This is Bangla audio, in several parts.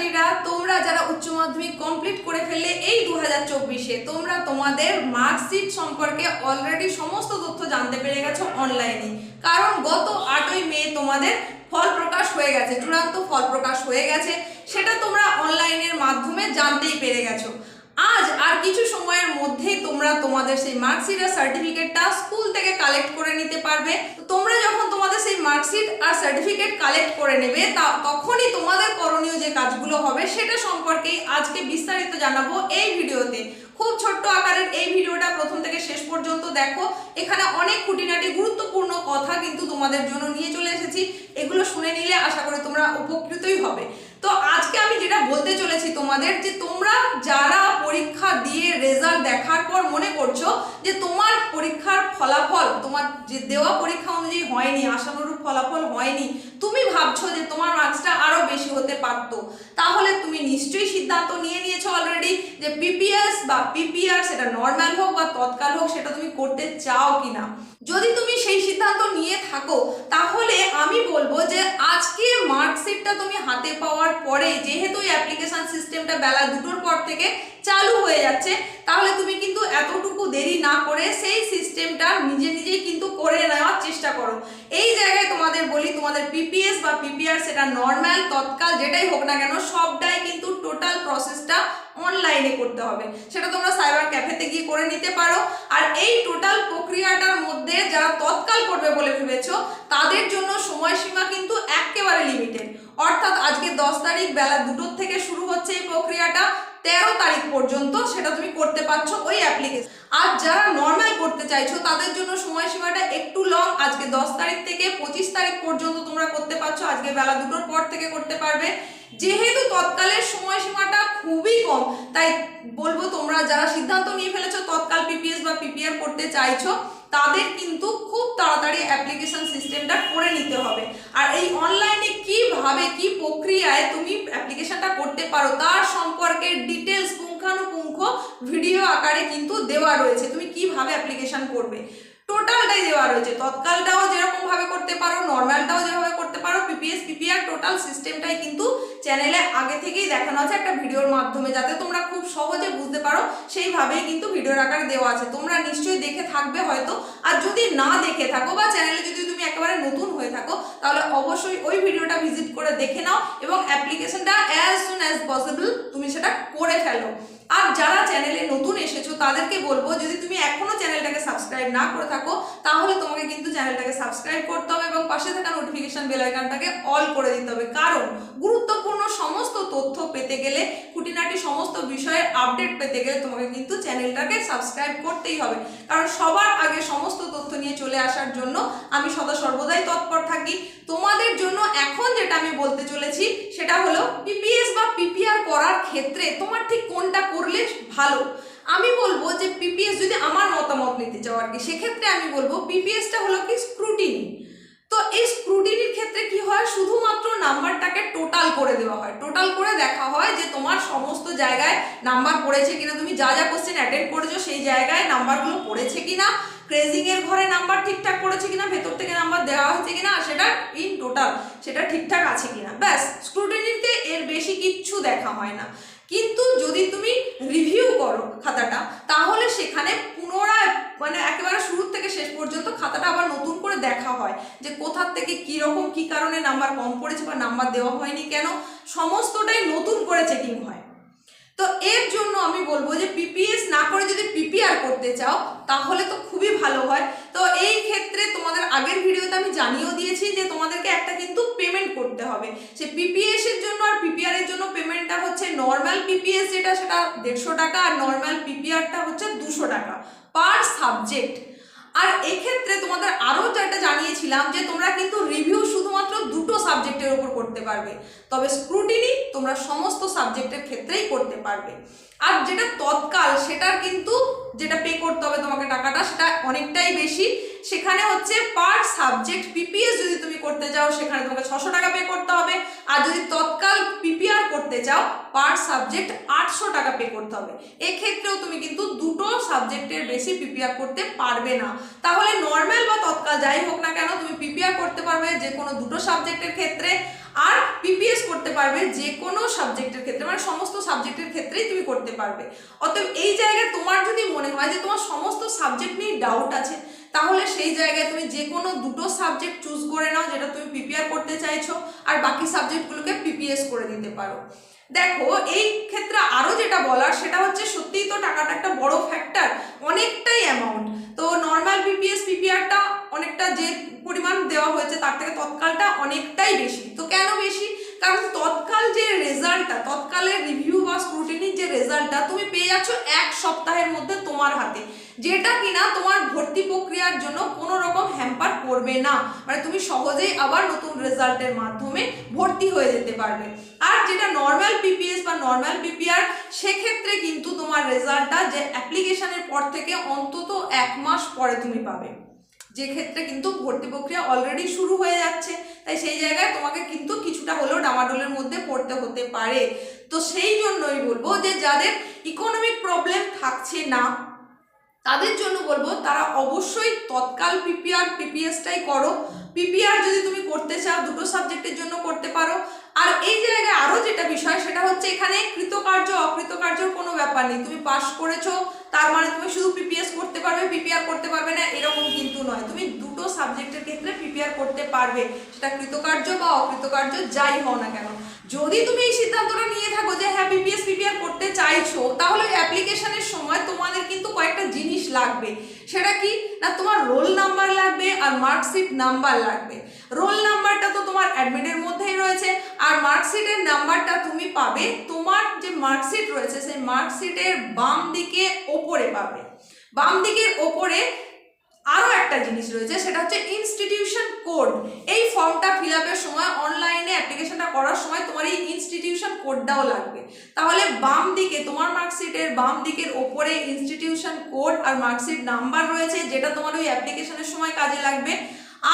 ছাত্রছাত্রীরা, তোমরা যারা উচ্চ মাধ্যমিক কমপ্লিট করে ফেললে এই দু হাজার চব্বিশে, তোমরা তোমাদের মার্কশিট সম্পর্কে অলরেডি সমস্ত তথ্য জানতে পেরে গেছো অনলাইনে কারণ গত আটই মে তোমাদের ফল প্রকাশ হয়ে গেছে, চূড়ান্ত ফল প্রকাশ হয়ে গেছে, সেটা তোমরা অনলাইনের মাধ্যমে জানতেই পেরে গেছো। আজ আর কিছু সময়ের মধ্যেই তোমরা তোমাদের সেই মার্কশিট আর সার্টিফিকেটটা স্কুল থেকে কালেক্ট করে নিতে পারবে। তোমরা যখন তোমাদের সেই মার্কশিট আর সার্টিফিকেট কালেক্ট করে নেবে, তা তখনই তোমাদের করণীয় যে কাজগুলো হবে সেটা সম্পর্কেই আজকে বিস্তারিত জানাব এই ভিডিওতে। খুব ছোট্ট আকারের এই ভিডিওটা প্রথম থেকে শেষ পর্যন্ত দেখো। এখানে অনেক খুঁটিনাটি গুরুত্বপূর্ণ কথা কিন্তু তোমাদের জন্য নিয়ে চলে এসেছি। এগুলো শুনে নিলে আশা করি তোমরা উপকৃতই হবে। তো আজকে আমি যেটা বলতে চলেছি তোমাদের যে তোমরা যারা পরীক্ষা দিয়ে রেজাল্ট দেখার পর মনে করছ যে তোমার পরীক্ষার ফলাফল, তোমার যে দেওয়া পরীক্ষা অনুযায়ী হয়নি, আশানুরূপ ফলাফল হয়নি, তুমি ভাবছ যে তোমার মার্কসটা আরও বেশি হতে পারতো। তাহলে তুমি নিশ্চয়ই সিদ্ধান্ত নিয়ে নিয়েছো অলরেডি যে পিপিএস বা পিপিআর সেটা নর্মাল হোক বা তৎকাল হোক, সেটা তুমি করতে চাও কিনা। যদি তুমি সেই সিদ্ধান্ত নিয়ে থাকো, তাহলে আমি বলব যে আজকে মার্কশিটটা তুমি হাতে পাওয়ার পরে, যেহেতু অ্যাপ্লিকেশন সিস্টেমটা বেলা দুটোর পর থেকে চালু যাচ্ছে, তাহলে তুমি কিন্তু এতটুকু দেরি না করে সেই সিস্টেমটা নিজে নিজেই কিন্তু করে নেওয়ার চেষ্টা করো। এই জায়গায় তোমাদের বলি, তোমাদের পিপিএস বা পিপিআর সেটা নর্মাল তৎকাল, যেটাই হোক না কেন, সবটাই কিন্তু টোটাল প্রসেসটা অনলাইনে করতে হবে। সেটা তোমরা সাইবার ক্যাফেতে গিয়ে করে নিতে পারো। আর এই টোটাল প্রক্রিয়াটার মধ্যে যারা তৎকাল করবে বলে ভেবেছো, তাদের জন্য সময়সীমা কিন্তু একেবারে লিমিটেড অর্থাৎ আজকে দশ তারিখ, বেলা দুটোর থেকে শুরু হচ্ছে এই প্রক্রিয়াটা। তেরো তারিখ পর্যন্ত সেটা তুমি করতে পারছ ওই অ্যাপ্লিকেশন আর যারা নর্মাল করতে চাইছো, তাদের জন্য সময়সীমাটা একটু লং আজকে দশ তারিখ থেকে পঁচিশ তারিখ পর্যন্ত তোমরা করতে পারছ। আজকে বেলা দুটোর পর থেকে করতে পারবে। যেহেতু তৎকালের সময়সীমাটা খুবই কম, তাই বলব তোমরা যারা সিদ্ধান্ত নিয়ে ফেলেছো তৎকাল পিপিআর করতে চাইছো, তাদের কিন্তু খুব তাড়াতাড়ি অ্যাপ্লিকেশন সিস্টেমটা করে নিতে হবে। আর এই অনলাইনে কীভাবে কি প্রক্রিয়ায় তুমি অ্যাপ্লিকেশনটা করতে পারো, তার সম্পর্কে ডিটেলস পুঙ্খানুপুঙ্খ ভিডিও আকারে কিন্তু দেওয়া রয়েছে। তুমি কীভাবে অ্যাপ্লিকেশন করবে? টোটালটাই দেওয়া রয়েছে। তৎকালটাও যেরকম ভাবে করতে পারো, নর্মালটাও যেভাবে করতে পারো পিপিএস পিপিআর টোটাল সিস্টেমটাই কিন্তু চ্যানেলে আগে থেকেই দেখানো আছে একটা ভিডিওর মাধ্যমে, যাতে তোমরা খুব সহজে বুঝতে পারো সেইভাবেই কিন্তু ভিডিওর আকারে দেওয়া আছে। তোমরা নিশ্চয়ই দেখে থাকবে হয়তো। আর যদি না দেখে থাকো বা চ্যানেলে যদি তুমি একেবারে নতুন হয়ে থাকো, তাহলে অবশ্যই ওই ভিডিওটা ভিজিট করে দেখে নাও এবং অ্যাপ্লিকেশনটা অ্যাজ সুন অ্যাজ পসিবল তুমি সেটা করে ফেলো। আর যারা চ্যানেলে নতুন এসেছ, তাদেরকে বলব, যদি তুমি এখনও চ্যানেলটাকে সাবস্ক্রাইব না করে থাকো তাহলে তোমাকে কিন্তু চ্যানেলটাকে সাবস্ক্রাইব করতে হবে এবং পাশে থাকা নোটিফিকেশন বেল আইকনটাকে অল করে দিতে হবে। কারণ গুরুত্বপূর্ণ সমস্ত তথ্য পেতে গেলে, খুঁটিনাটি সমস্ত বিষয়ের আপডেট পেতে গেলে তোমাকে কিন্তু চ্যানেলটাকে সাবস্ক্রাইব করতেই হবে। কারণ সবার আগে সমস্ত তথ্য নিয়ে চলে আসার জন্য আমি সদা সর্বদাই তৎপর থাকি। তোমাদের জন্য এখন যেটা আমি বলতে চলেছি, সেটা হলো পিপিএস বা পিপিআর করার ক্ষেত্রে তোমার ঠিক কোনটা করলে ভালো? আমি বলব যে পিপিএস যদি আমার মতামত নিতে চাও আর কি, সেক্ষেত্রে আমি বলব পিপিএসটা হলো কি স্ক্রুটিনি তো এই স্ক্রুটিনির ক্ষেত্রে কি হয়? শুধুমাত্র নাম্বারটাকে টোটাল করে দেওয়া হয়। টোটাল করে দেখা হয় যে তোমার সমস্ত জায়গায় নাম্বার পড়েছে কিনা। তুমি যা যা কোশ্চেন অ্যাটেন্ড করেছ সেই জায়গায় নাম্বারগুলো পড়েছে কিনা? ক্রেজিং এর ঘরে নাম্বার ঠিকঠাক পড়েছে কিনা? ভেতর থেকে নাম্বার দেওয়া হয়েছে কিনা? আর সেটা ইন টোটাল সেটা ঠিকঠাক আছে কিনা? ব্যাস স্ক্রুটিনিতে এর বেশি কিচ্ছু দেখা হয় না। কিন্তু যদি তুমি রিভিউ করো খাতাটা, তাহলে সেখানে পুনরায় মানে একেবারে শুরু থেকে শেষ পর্যন্ত খাতাটা আবার নতুন করে দেখা হয় যে কোথার থেকে কি রকম, কি কারণে নাম্বার কম পড়েছে বা নাম্বার দেওয়া হয়নি কেন, সমস্তটাই নতুন করে চেকিং হয়। তো এর জন্য আমি বলব যে পিপিএস না করে যদি পিপিআর করতে চাও, তাহলে তো খুবই ভালো হয়। তো এই ক্ষেত্রে তোমাদের আগের ভিডিওতে আমি জানিয়েও দিয়েছি যে তোমাদেরকে একটা কিন্তু করতে হবে। সে পিপিএস এর জন্য আর পিপিআর এর জন্য পেমেন্টটা হচ্ছে নর্মাল পিপিএস যেটা সেটা দেড়শো টাকা আর নর্মাল পিপিআরটা হচ্ছে দুশো টাকা পার সাবজেক্ট আর এক্ষেত্রে তোমাদের আরও যেটা জানিয়েছিলাম যে তোমরা কিন্তু রিভিউ শুধুমাত্র দুটো সাবজেক্টের উপর করতে পারবে। তবে স্ক্রুটিনি তোমরা সমস্ত সাবজেক্টের ক্ষেত্রেই করতে পারবে। আর যেটা তৎকাল সেটার কিন্তু যেটা পে করতে হবে তোমাকে টাকাটা সেটা অনেকটাই বেশি। সেখানে হচ্ছে পার সাবজেক্ট পিপিএস যদি তুমি করতে চাও, সেখানে তোমাকে ছশো টাকা পে করতে হবে। আর যদি তৎকাল পিপিআর করতে চাও পার সাবজেক্ট আটশো টাকা পে করতে হবে। এক্ষেত্রেও তুমি কিন্তু দুটো সাবজেক্টের বেশি পিপিআর করতে পারবে না। তাহলে নর্মাল বা তৎকাল যাই হোক না কেন, তুমি পিপিআর করতে পারবে যে কোনো দুটো সাবজেক্টের ক্ষেত্রে। আর পিপিএস করতে পারবে যে কোনো সাবজেক্টের ক্ষেত্রে মানে সমস্ত সাবজেক্টের ক্ষেত্রেই তুমি করতে পারবে। অতএব এই জায়গায় তোমার যদি মনে হয় যে তোমার সমস্ত সাবজেক্ট নিয়ে ডাউট আছে তাহলে সেই জায়গায় তুমি যে কোনো দুটো সাবজেক্ট চুজ করে নাও যেটা তুমি প্রিপেয়ার করতে চাইছো, আর বাকি সাবজেক্টগুলোকে পিপিএস করে দিতে পারো। দেখো, এই ক্ষেত্রে আরও যেটা বলার, সেটা হচ্ছে সত্যিই তো টাকাটা একটা বড় ফ্যাক্টর অনেকটাই অ্যামাউন্ট তো নর্মাল পিপিএস পিপিআরটা অনেকটা যে পরিমাণ দেওয়া হয়েছে তার থেকে তৎকালটা অনেকটাই বেশি। তো কেন বেশি? কারণ তৎকাল যে রেজাল্টটা তৎকালের যে রেজাল্টটা তুমি পেয়ে যাচ্ছ এক সপ্তাহের মধ্যে তোমার হাতে। যেটা কিনা তোমার ভর্তি প্রক্রিয়ার জন্য কোনো রকম হ্যাম্পার করবে না। মানে তুমি সহজেই আবার নতুন রেজাল্টের মাধ্যমে ভর্তি হয়ে যেতে পারবে। আর যেটা নর্মাল পিপিএস বা নর্মাল পিপিআর সেক্ষেত্রে কিন্তু তোমার রেজাল্টটা যে অ্যাপ্লিকেশনের পর থেকে অন্তত এক মাস পরে তুমি পাবে। যে ক্ষেত্রে কিন্তু ভর্তি প্রক্রিয়া অলরেডি শুরু হয়ে যাচ্ছে। তাই সেই জায়গায় তোমাকে কিন্তু কিছুটা হলেও ডামাডোলের মধ্যে পড়তে হতে পারে। তো সেই জন্যই বলব যে যাদের ইকোনমিক প্রবলেম থাকছে না, তাদের জন্য বলব তারা অবশ্যই তৎকাল পিপিআর পিপিএসটাই করো। পিপিআর যদি তুমি করতে চাও, দুটো সাবজেক্টের জন্য করতে পারো। আর এই জায়গায় আরও যেটা বিষয়, সেটা হচ্ছে এখানে কৃতকার্য, অকৃতকার্যর কোনো ব্যাপার নেই। তুমি পাস করেছ, তার মানে তুমি শুধু পিপিএস করতে পারবে পিপিআর করতে পারবে না, এরকম কিন্তু নয়। তুমি দুটো সাবজেক্টের ক্ষেত্রে পিপিআর করতে পারবে। সেটা কৃতকার্য বা অকৃতকার্য, যাই হও না কেন। যদি তুমি এই সিদ্ধান্তটা নিয়ে থাকো যে হ্যাঁ পিপিএস পিপিআর করতে চাইছো, তাহলে অ্যাপ্লিকেশনের সময় তোমাদের কিন্তু কয়েকটা জিনিস লাগবে। সেটা কি? না, তোমার রোল নাম্বার লাগবে আর মার্কশিট নাম্বার লাগবে। রোল নাম্বারটা তো তোমার অ্যাডমিটের মধ্যেই রয়েছে, আর মার্কশিটের নাম্বারটা তুমি পাবে তোমার যে মার্কশিট রয়েছে, সেই মার্কশিটের বাম দিকে ওপরে পাবে। বাম দিকের ওপরে আরও একটা জিনিস রয়েছে, সেটা হচ্ছে ইনস্টিটিউশন কোড এই ফর্মটা ফিল আপের সময় অনলাইনে অ্যাপ্লিকেশনটা করার সময় তোমার এই ইনস্টিটিউশন কোডটাও লাগবে। তাহলে বাম দিকে, তোমার মার্কশিটের বাম দিকের ওপরে ইনস্টিটিউশন কোড আর মার্কশিট নাম্বার রয়েছে, যেটা তোমার ওই অ্যাপ্লিকেশনের সময় কাজে লাগবে।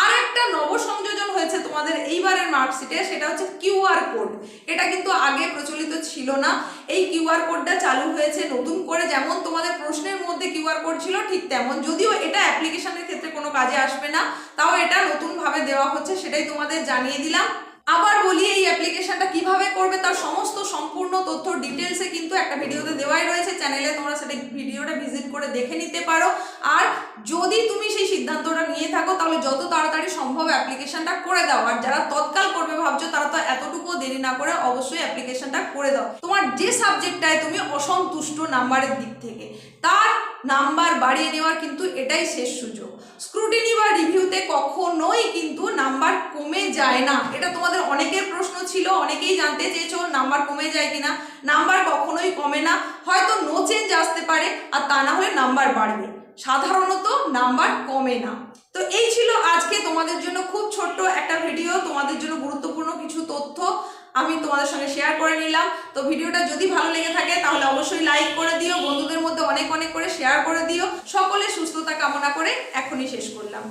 আর একটা নব সংযোজন হয়েছে তোমাদের এইবারের মার্কশিটে, সেটা হচ্ছে কিউআর কোড। এটা কিন্তু আগে প্রচলিত ছিল না। এই কিউআর কোডটা চালু হয়েছে নতুন করে, যেমন তোমাদের প্রশ্নের মধ্যে কিউআর কোড ছিল ঠিক তেমন। যদিও এটা অ্যাপ্লিকেশনের ক্ষেত্রে কোনো কাজে আসবে না, তাও এটা নতুনভাবে দেওয়া হচ্ছে, সেটাই তোমাদের জানিয়ে দিলাম। আবার বলি, এই অ্যাপ্লিকেশনটা কীভাবে করবে তার সমস্ত সম্পূর্ণ তথ্য ডিটেলসে কিন্তু একটা ভিডিওতে দেওয়াই রয়েছে। চ্যানেলে তোমরা সেটা ভিডিওটা ভিজিট করে দেখে নিতে পারো। আর যদি তুমি সিদ্ধান্তটা নিয়ে থাকো, তাহলে যত তাড়াতাড়ি সম্ভব অ্যাপ্লিকেশনটা করে দাও। আর যারা তৎকাল করবে ভাবছ, তারা তো এতটুকু দেরি না করে অবশ্যই অ্যাপ্লিকেশনটা করে দাও। তোমার যে সাবজেক্টটায় তুমি অসন্তুষ্ট নাম্বারের দিক থেকে, তার নাম্বার বাড়িয়ে নেওয়ার কিন্তু এটাই শেষ সুযোগ। স্ক্রুটিনি বা রিভিউতে কখনোই কিন্তু নাম্বার কমে যায় না। এটা তোমাদের অনেকের প্রশ্ন ছিল, অনেকেই জানতে চেয়েছো, নাম্বার কমে যায় কিনা। নাম্বার কখনোই কমে না, হয়তো নো চেঞ্জ আসতে পারে, আর তা না হলে নাম্বার বাড়বে। সাধারণত নাম্বার কমে না। তো এই ছিল আজকে তোমাদের জন্য খুব ছোট্ট একটা ভিডিও তোমাদের জন্য গুরুত্বপূর্ণ কিছু তথ্য আমি তোমাদের সঙ্গে শেয়ার করে নিলাম। তো ভিডিওটা যদি ভালো লেগে থাকে, তাহলে অবশ্যই লাইক করে দিও, বন্ধুদের মধ্যে অনেক অনেক করে শেয়ার করে দিও। সকলে সুস্থতা কামনা করে এখনই শেষ করলাম।